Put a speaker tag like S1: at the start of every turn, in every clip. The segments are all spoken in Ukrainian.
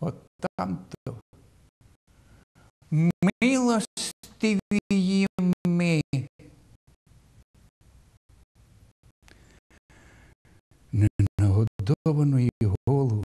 S1: от там-то. Милостиві ми. Ненагодованої голову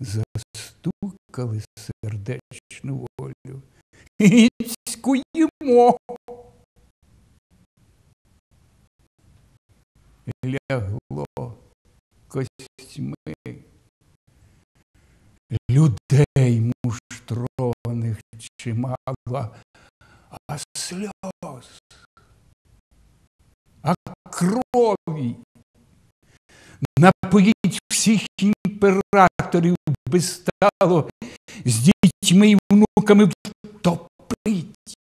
S1: застукали сердечну волю. І цькуємо. Лягло костьми людей муштрованих чимало, а сльоз, а крові. Напоїть всіх імператорів без стало, з дітьми і внуками втопить,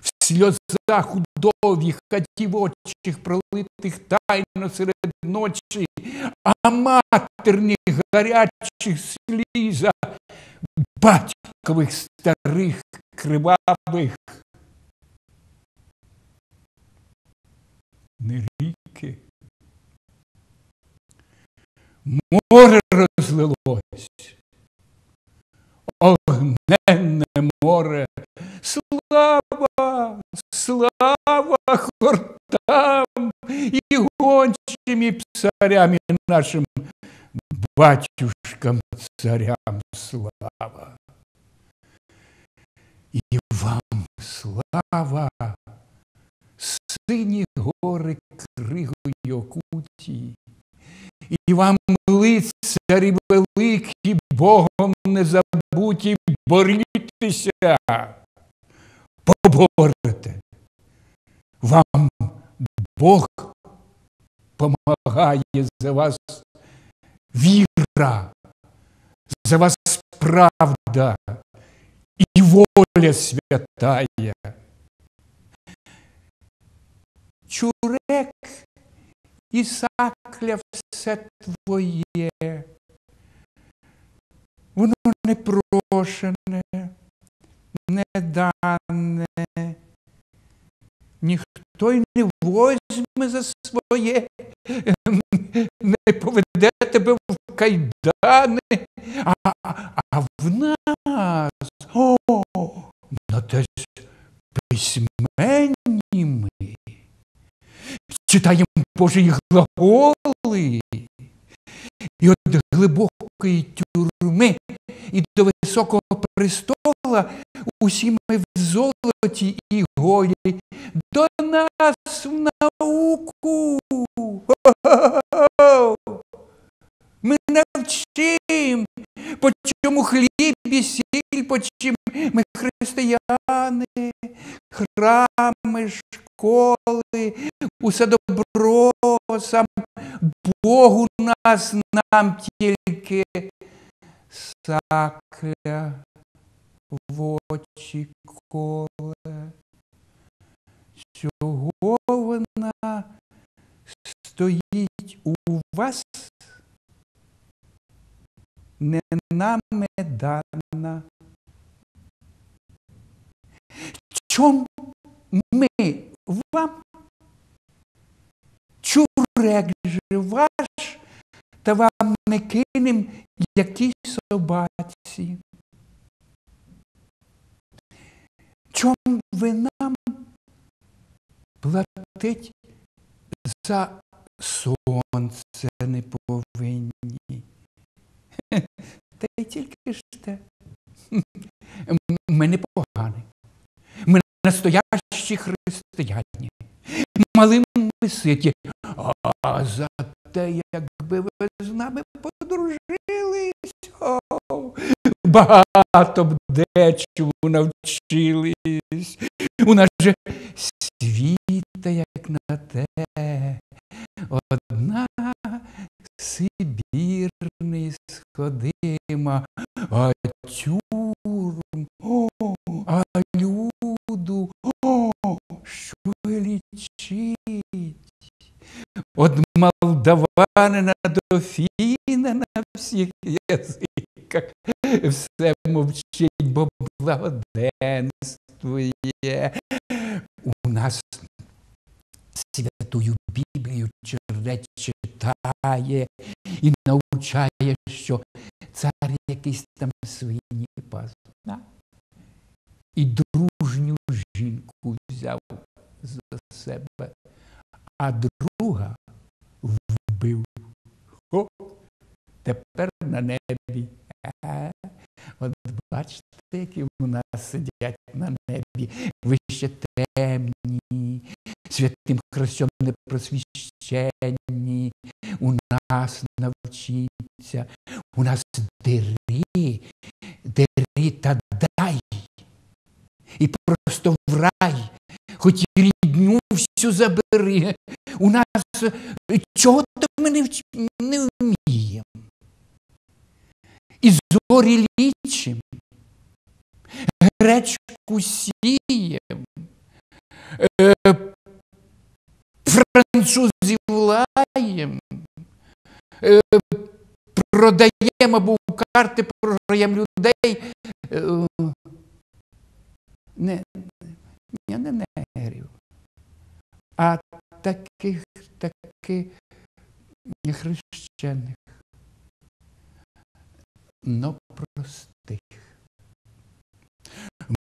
S1: в сльозах удові хатівочих пролитих тайно серед ночі, а матерні гарячих сліза батькових старих кривавих. Не ріки. Море розлилось, огненне море, слава, слава хортам і гончим і псарям і нашим батюшкам царям слава. І вам слава, сині гори кригою окуті, і вам лицарі великі, Богом не забуті, борітеся, поборете. Вам Бог помагає за вас віра, за вас правда і воля святая. Чурек і сакля все твоє, воно не прошене, не ніхто й не возьме за своє, не поведе тебе в кайдани, а, а в нас, о, на те ж письменні ми, читаємо Божі глаголи, і від глибокої тюрми, і до високого престола усі ми в золоті і голі до нас в науку. Ми по чому хліб і сіль, по чим? Ми християни, храми, школи, усе добро сам Богу нас нам тільки сакля в очі коле. Вона стоїть у вас, не нами дана. Чом ми вам чурек же ваш, та вам не кинем, які собаці. Чом ви нам платить за сонце не повинні? Та ж. Ми не погані. Ми настоящі християні. Малим ми ситі. А за те, якби ви з нами подружились, о, багато б дечому навчились. У нас же світа, як на те, одна Сибір не сходима, а тюрм, о, а люду, о, що лічить. От молдаванина до фіна на всіх язиках все мовчить, бо благоденствує. У нас святую Біблію червець читає і навчає, що цар якийсь там свині пас. І дружню жінку взяв за себе, а друга вбив. О, тепер на небі. А, от бачите, які у нас сидять на небі, ви ще темні, святим Христом непросвіщенні, у нас навчіться, у нас дири та дай. І просто в рай, хоч і рідню всю забери. У нас чого то ми не, вч... не вміємо. І зорі лічим, гречку сієм, е, французів лаєм, е, продаємо або карти програємо людей. Е, не, не, не негрів, а таких таки хрещених, но простих.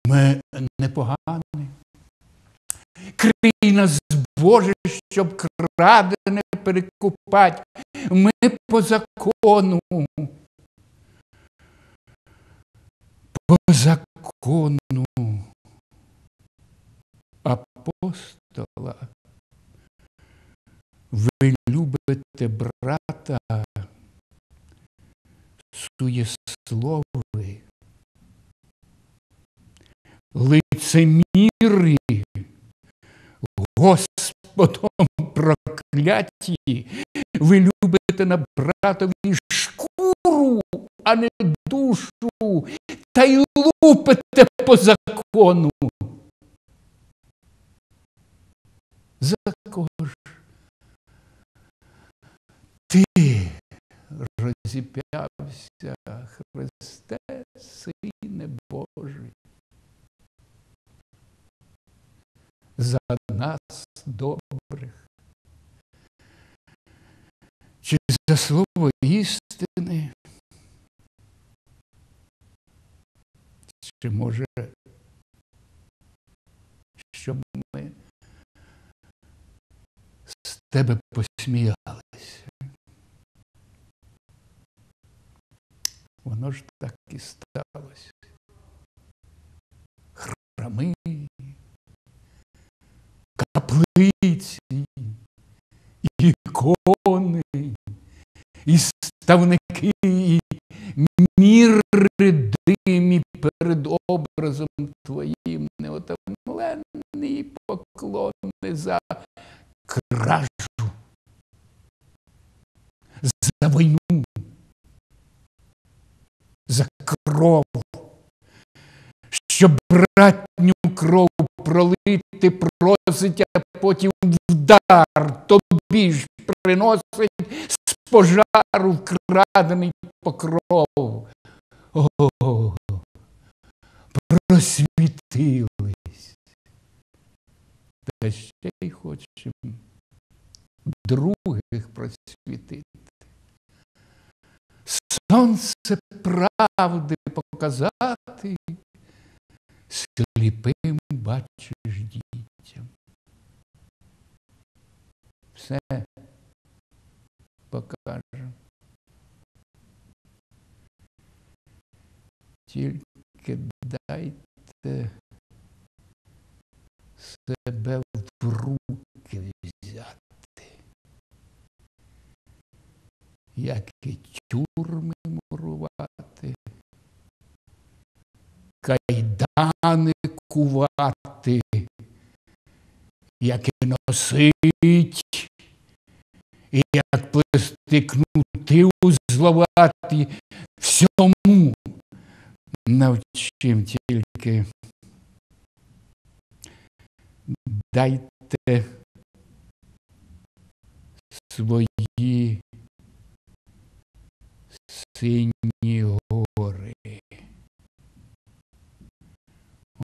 S1: Ми непогані. Крий нас, Боже, щоб крадене перекупать. Ми по закону. По закону апостола. Ви любите брата суєслови, лицеміри, Господом прокляті, ви любите на братові шкуру, а не душу, та й лупите по закону. За ж ти розіп'явся, Христе, Сине Божий, за нас добрих, чи за слово істини, чи може, щоб ми з тебе посміялися. Воно ж так і сталося. Храми, каплиці, ікони, і ставники, і міри твоїм, неотомленні поклони за кражу, за війну, за кров, щоб братню кров пролити просить, а потім вдар тобі ж приносить з пожару вкрадений покров. О, просвітились. Та ще й хочемо других просвітити. Сонце правди показати, сліпим бачиш дітям. Все покажемо. Тільки дайте себе в руки взяти, як і тюрми мурувати, кайдани кувати, як і носить, і як плести кнути узловати, всьому навчим тільки. Дайте свої сині гори.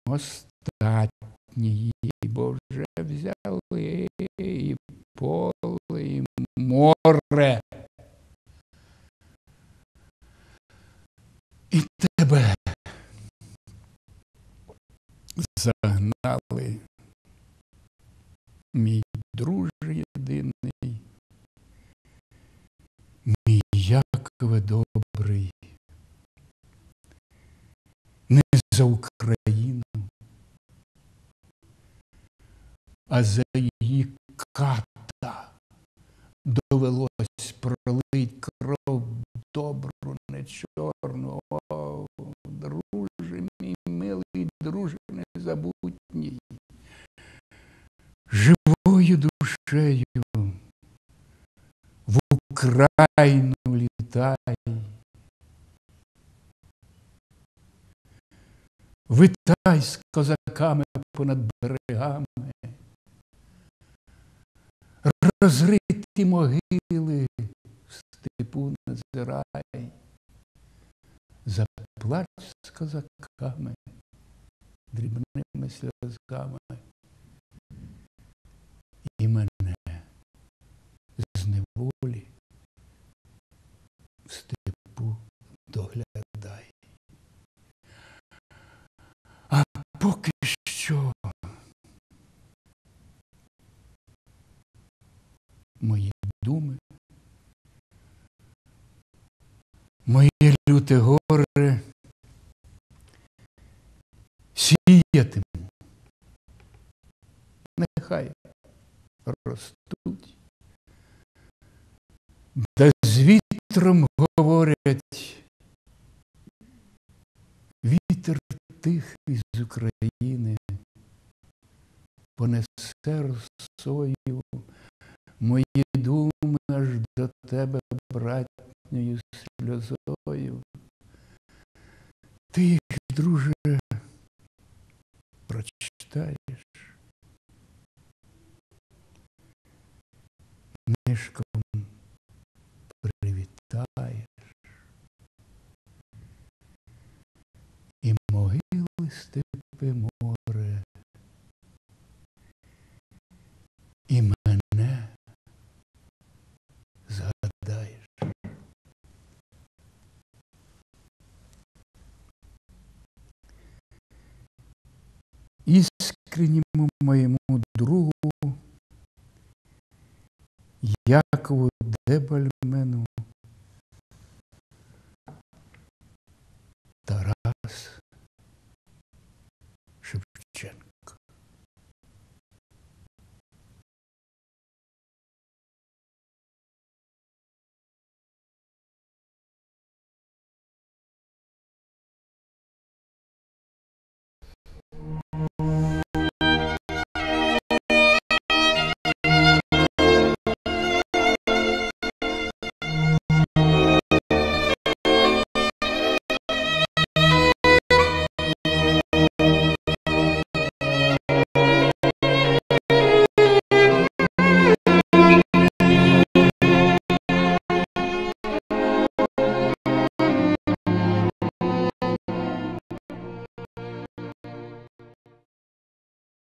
S1: Остатні, Боже, взяли і поле, і море. І тебе загнали, мій друже єдиний, мій Якове добрий, не за Україну, а за її ката довелось пролить кров добру, не чорну. О, друже мій милий, друже незабутній. Живою душею в Україну літай. Витай з козаками понад берегами, розриті могили в степу назирай, заплач з козаками, дрібними сльозами, і мене з неволі в степу доглядай. А поки що мої думи, моє люте горе сіятиму. Нехай ростуть, да з вітром говорять, вітер тихий з України. Понесе росою. Мої думи аж до тебе, братньою сльозою. Ти друже, прочитаєш. Нишком привітаєш. І могили степи море. І мене згадаєш. Іскренньому моєму другу Якову Дебальмену Тарас Шевченко.